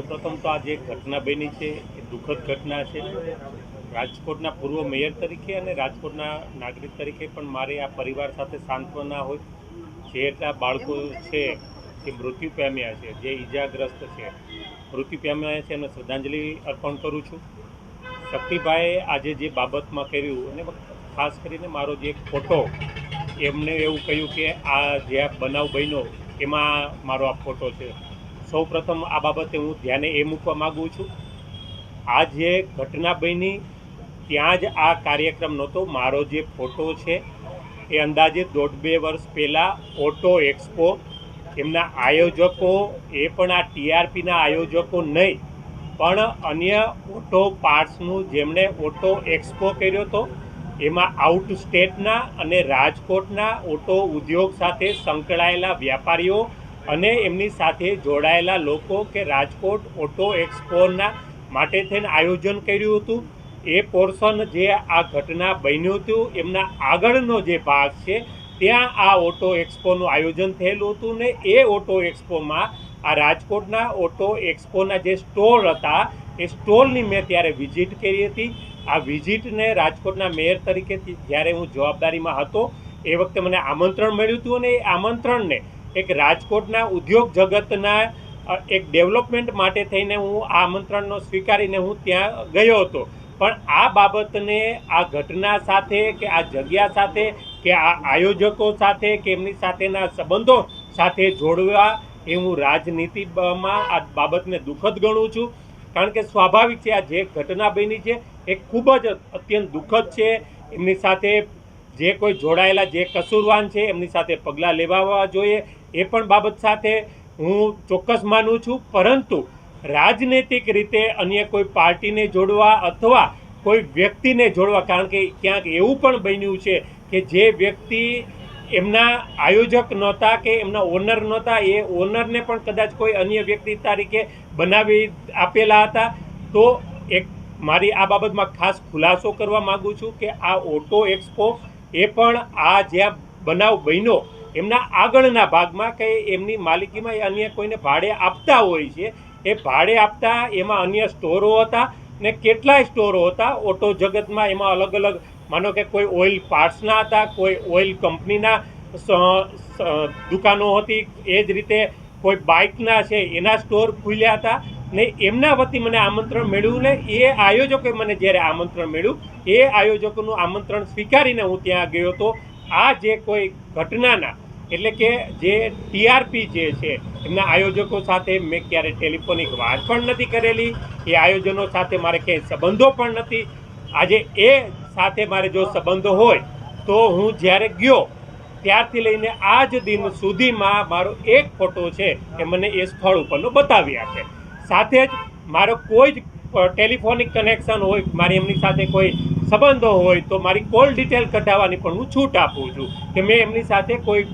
સૌપ્રથમ તો આ જે ઘટના બની છે, એ દુઃખદ ઘટના છે. રાજકોટના પૂર્વ મેયર તરીકે અને રાજકોટના નાગરિક તરીકે પણ મારે આ પરિવાર સાથે સાંત્વના હોય. જે એટલા બાળકો છે કે મૃત્યુ પામ્યા છે, જે ઈજાગ્રસ્ત છે. મૃત્યુ પામ્યા છે, એમને શ્રદ્ધાંજલિ અર્પણ કરું છું. શક્તિભાઈએ આજે જે બાબતમાં કર્યું, અને ખાસ કરીને મારો જે ફોટો, એમને એવું કહ્યું કે આ જે બનાવ બન્યો, એમાં મારો આ ફોટો છે. સૌ પ્રથમ આ બાબતે હું ધ્યાને એ મૂકવા માગું છું. આ જે ઘટના બની, ત્યાં જ આ કાર્યક્રમ નહોતો. મારો જે ફોટો છે, એ અંદાજે દોઢ બે વર્ષ પહેલાં ઓટો એક્સપો, એમના આયોજકો, એ પણ આ ટીઆરપીના આયોજકો નહીં, પણ અન્ય ઓટો પાર્ટ્સનું જેમણે ઓટો એક્સપો કર્યો હતો એમાં આઉટ સ્ટેટના અને રાજકોટના ઓટો ઉદ્યોગ સાથે સંકળાયેલા વ્યાપારીઓ અને એમની સાથે જોડાયેલા લોકો કે રાજકોટ ઓટો એક્સપોના માટે થઈને આયોજન કર્યું હતું. એ પોર્શન જે આ ઘટના બન્યું હતું, એમના આગળનો જે ભાગ છે, ત્યાં આ ઓટો એક્સપોનું આયોજન થયેલું હતું ને એ ઓટો એક્સપોમાં આ રાજકોટના ઓટો એક્સપોના જે સ્ટોલ હતા, એ સ્ટોલની મેં ત્યારે વિઝિટ કરી હતી. આ વિઝિટને રાજકોટના મેયર તરીકેથી જ્યારે હું જવાબદારીમાં હતો, એ વખતે મને આમંત્રણ મળ્યું હતું અને એ આમંત્રણને એક રાજકોટના ઉદ્યોગ જગતના એક ડેવલપમેન્ટ માટે થઈને હું આ આમંત્રણનો સ્વીકારીને હું ત્યાં ગયો હતો. પણ આ બાબતને, આ ઘટના સાથે કે આ જગ્યા સાથે કે આ આયોજકો સાથે કે એમની સાથેના સંબંધો સાથે જોડવા એ હું રાજનીતિમાં આ બાબતને દુઃખદ ગણું છું. કારણ કે સ્વાભાવિક છે, આ જે ઘટના બની છે એ ખૂબ જ અત્યંત દુઃખદ છે. એમની સાથે જે કોઈ જોડાયેલા, જે કસૂરવાન છે, એમની સાથે પગલાં લેવા જોઈએ. એ પણ બાબત સાથે હું ચોક્કસ માનું છું. પરંતુ રાજનૈતિક રીતે અન્ય કોઈ પાર્ટીને જોડવા અથવા કોઈ વ્યક્તિને જોડવા, કારણ કે ક્યાંક એવું પણ બન્યું છે કે જે વ્યક્તિ એમના આયોજક નહોતા કે એમના ઓનર નહોતા, એ ઓનરને પણ કદાચ કોઈ અન્ય વ્યક્તિ તરીકે બનાવી આપેલા હતા. તો એક મારી આ બાબતમાં ખાસ ખુલાસો કરવા માગું છું કે આ ઓટો એક્સપો એ પણ આ જ્યાં બનાવ બન્યો, એમના આગળના ભાગમાં કે એમની માલિકીમાં અન્ય કોઈને ભાડે આપતા હોય છે, એ ભાડે આપતા એમાં અન્ય સ્ટોરો હતા ને કેટલાય સ્ટોરો હતા, ઓટો જગતમાં એમાં અલગ અલગ, માનો કે કોઈ ઓઇલ પાર્ટ્સના હતા, કોઈ ઓઇલ કંપનીના દુકાનો હતી, એ જ રીતે કોઈ બાઇકના છે, એના સ્ટોર ખુલ્યા હતા ને એમના વતી મને આમંત્રણ મળ્યું ને એ આયોજકોએ મને જ્યારે આમંત્રણ મળ્યું એ આયોજકોનું આમંત્રણ સ્વીકારીને હું ત્યાં ગયો હતો. આ જે કોઈ ઘટનાના, એટલે કે જે ટીઆરપી જે છે, એમના આયોજકો સાથે મેં ક્યારે ટેલિફોનિક વાત પણ નથી કરેલી, એ આયોજનો સાથે મારે ક્યાંય સંબંધો પણ નથી. આજે એ સાથે મારે જો સંબંધો હોય, તો હું જ્યારે ગયો, ત્યારથી લઈને આજ દિન સુધીમાં મારો એક ફોટો છે, એ મને એ સ્થળ ઉપરનો બતાવી આપે સાથે જ મારો કોઈ જ ટેલિફોનિક કનેક્શન હોય, મારી એમની સાથે કોઈ સંબંધો હોય, તો મારી કોલ ડિટેલ કઢાવવાની પણ હું છૂટ આપું છું કે મેં એમની સાથે કોઈ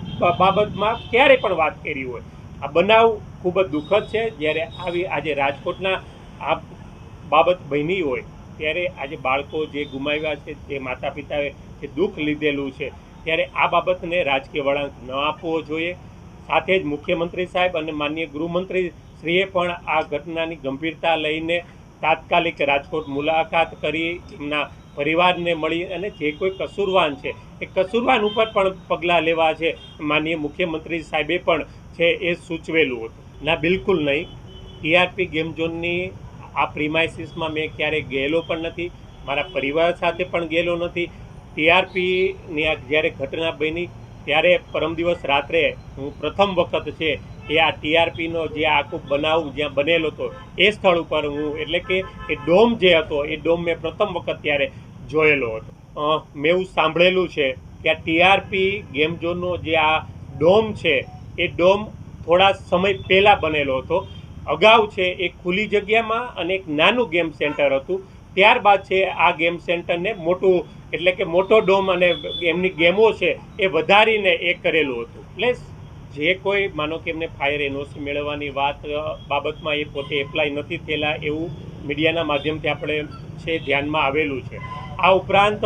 બાબતમાં ક્યારે પણ વાત કરી હોય. આ બનાવ ખૂબ જ દુઃખદ છે. જ્યારે આવી આજે રાજકોટના આ બાબત બની હોય, ત્યારે આજે બાળકો જે ગુમાવ્યા છે, જે માતા પિતાએ જે દુઃખ લીધેલું છે, ત્યારે આ બાબતને રાજકીય વળાંક ન આપવો જોઈએ. સાથે જ મુખ્યમંત્રી સાહેબ અને માનનીય ગૃહમંત્રી શ્રીએ પણ આ ઘટનાની ગંભીરતા લઈને તાત્કાલિક રાજકોટ મુલાકાત કરી, એમના પરિવારને મળી અને જે કોઈ કસૂરવાન છે, એ કસૂરવાન ઉપર પણ પગલાં લેવા છે. માનનીય મુખ્યમંત્રી સાહેબે પણ છે એ સૂચવેલું હતું. ના, બિલકુલ નહીં. ટીઆરપી ગેમ ઝોનની આ પ્રિમાઇસીસમાં મેં ક્યારેય ગયેલો પણ નથી. મારા પરિવાર સાથે પણ ગયેલો નથી. ટીઆરપીની આ જ્યારે ઘટના બની, ત્યારે પરમ દિવસ રાત્રે હું પ્રથમ વખત છે એ આ ટીઆરપીનો જે આખું બનાવ, જ્યાં બનેલો હતો, એ સ્થળ ઉપર હું, એટલે કે એ ડોમ જે હતો, એ ડોમ મેં પ્રથમ વખત ત્યારે જોયેલો હતો. મેં એવું સાંભળેલું છે કે આ ટીઆરપી ગેમ ઝોનનો જે આ ડોમ છે, એ ડોમ થોડા સમય પહેલાં બનેલો હતો. અગાઉ છે એ ખુલ્લી જગ્યામાં અને એક નાનું ગેમ સેન્ટર હતું. ત્યારબાદ છે, આ ગેમ સેન્ટરને મોટું, એટલે કે મોટો ડોમ અને એમની ગેમો છે, એ વધારીને એ કરેલું હતું. એટલે જે કોઈ, માનો કે એમને ફાયર એનઓસી મેળવવાની વાત બાબતમાં એ પોતે એપ્લાય નથી થયેલા એવું મીડિયાના માધ્યમથી આપણે છે ધ્યાનમાં આવેલું છે. આ ઉપરાંત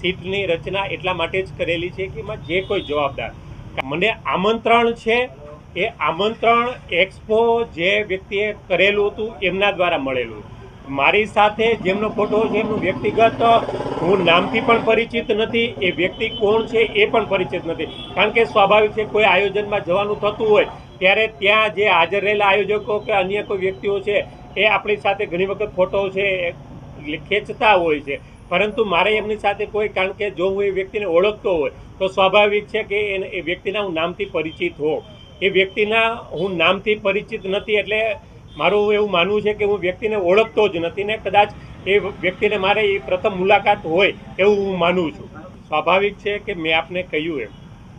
સીટની રચના એટલા માટે જ કરેલી છે કે એમાં જે કોઈ જવાબદાર. મને આમંત્રણ છે, એ આમંત્રણ એક્સપો જે વ્યક્તિએ કરેલું હતું, એમના દ્વારા મળેલું. મારી સાથે જેમનો ફોટો છે, એમનું વ્યક્તિગત હું નામથી પણ પરિચિત નથી, એ વ્યક્તિ કોણ છે, એ પણ પરિચિત નથી. કારણ કે સ્વાભાવિક છે, કોઈ આયોજનમાં જવાનું થતું હોય, ત્યારે ત્યાં જે હાજર રહેલા આયોજકો કે અન્ય કોઈ વ્યક્તિઓ છે, એ આપણી સાથે ઘણી વખત ફોટો છે ખેંચતા હોય છે. પરંતુ મારે એમની સાથે કોઈ, કારણ કે જો હું એ વ્યક્તિને ઓળખતો હોય, તો સ્વાભાવિક છે કે એને, એ વ્યક્તિના હું નામથી પરિચિત હોઉં. એ વ્યક્તિના હું નામથી પરિચિત નથી, એટલે મારું એવું માનવું છે કે હું વ્યક્તિને ઓળખતો જ નથી ને કદાચ એ વ્યક્તિને મારે એ પ્રથમ મુલાકાત હોય એવું હું માનું છું. સ્વાભાવિક છે કે મેં આપને કહ્યું એમ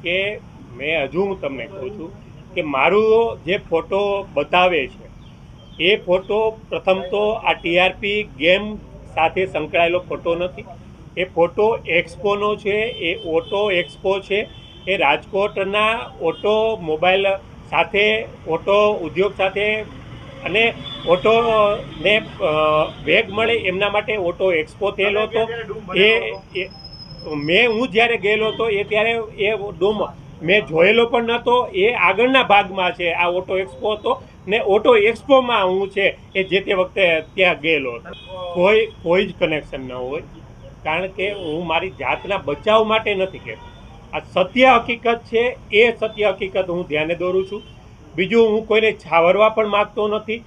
કે મેં હજુ હું તમને કહું છું કે મારું જે ફોટો બતાવે છે, એ ફોટો પ્રથમ તો આ ટીઆરપી ગેમ સાથે સંકળાયેલો ફોટો નથી. એ ફોટો એક્સપોનો છે, એ ઓટો એક્સપો છે, એ રાજકોટના ઓટો મોબાઈલ સાથે, ઓટો ઉદ્યોગ સાથે અને ઓટોને વેગ મળે એમના માટે ઓટો એક્સપો થયેલો હતો. એ એ- મેં હું જ્યારે ગયેલો હતો એ ત્યારે એ ડૂમ મેં જોયેલો પણ નહોતો એ આગળના ભાગમાં છે આ ઓટો એક્સપો હતો ને ઓટો એક્સપોમાં હું છે એ જે તે વખતે ત્યાં ગયેલો હતો. કોઈ કોઈ જ કનેક્શન ન હોય કારણ કે હું મારી જાતના બચાવ માટે નથી કહેતો આ સત્ય હકીકત છે એ સત્ય હકીકત હું ધ્યાને દોરું છું. બીજું હું કોઈને છાવરવા પણ માગતો નથી.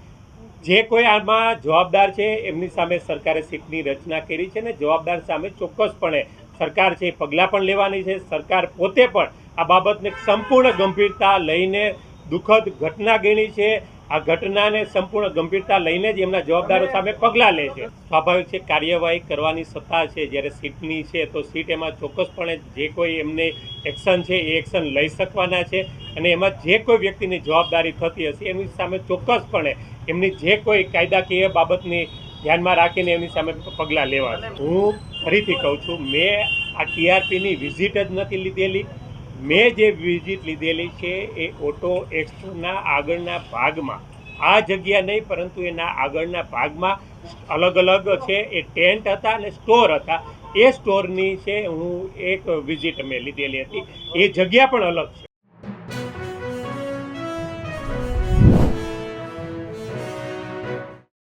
જે કોઈ આમાં જવાબદાર છે, એમની સામે સરકારે સીટની રચના કરી છે ને જવાબદાર સામે ચોક્કસપણે સરકાર છે એ પગલાં પણ લેવાની છે. સરકાર પોતે પણ આ બાબતને સંપૂર્ણ ગંભીરતા લઈને દુઃખદ ઘટના ગણી છે. આ ઘટનાને સંપૂર્ણ ગંભીરતા લઈને જ એમના જવાબદારો સામે પગલાં લે છે. સ્વાભાવિક છે, કાર્યવાહી કરવાની સત્તા છે. જ્યારે સીટની છે, તો સીટ એમાં ચોક્કસપણે જે કોઈ એમને એક્શન છે એ એક્શન લઈ શકવાના છે. અને એમાં જે કોઈ વ્યક્તિની જવાબદારી થતી હશે, એની સામે ચોક્કસપણે એમની જે કોઈ કાયદાકીય બાબતની ધ્યાનમાં રાખીને એમની સામે પગલાં લેવા હું ફરીથી કહું છું, મેં આ ટીઆરપીની વિઝિટ જ નથી લીધેલી. મેં જે વિઝિટ લીધેલી છે, એ ઓટો એક્સપોના આગળના ભાગમાં. આ જગ્યા નહીં, પરંતુ એના આગળના ભાગમાં અલગ અલગ છે. એ ટેન્ટ હતા અને સ્ટોર હતા. એ સ્ટોરની છે, હું એક વિઝિટ મેં લીધેલી હતી. એ જગ્યા પણ અલગ છે.